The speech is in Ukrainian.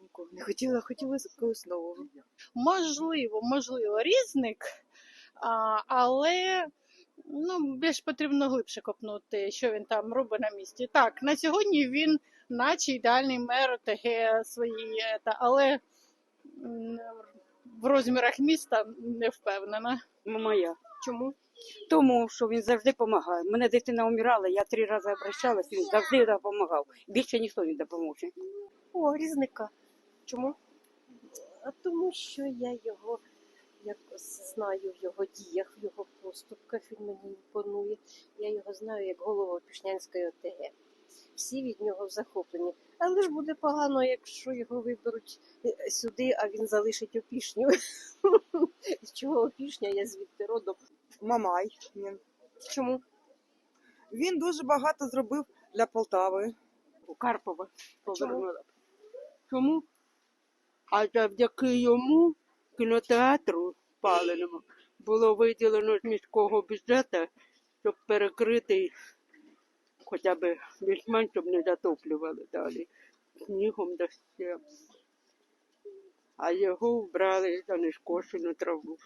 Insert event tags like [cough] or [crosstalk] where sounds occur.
Нікого не хотіла, хотіла когось нового. Можливо, можливо, різник, а, але ну, більш потрібно глибше копнути, що він там робить на місці. Так, на сьогодні він, наче ідеальний мер ОТГ свої, е, але в розмірах міста не впевнена. Моя. Чому? Тому що він завжди допомагає. Мене дитина умирала, я три рази обращалась, він завжди допомагав. Більше ніхто не допоможе. О, різника. Чому? А тому що я його якось знаю в його діях, в його поступках, він мені імпонує. Я його знаю як голову Пішнянської ОТГ. Всі від нього захоплені. Але ж буде погано, якщо його виберуть е, сюди, а він залишить опішню. [laughs] Чого опішня? Я звідти родом. Мамай. Він. Чому? він дуже багато зробив для Полтави. у Карпова повернула. Чому? А завдяки йому кінотеатру спаленому було виділено з міського бюджету, щоб перекрити хоча б більш-менш, щоб не затоплювали далі снігом дощем. А його вбрали за нескошену траву.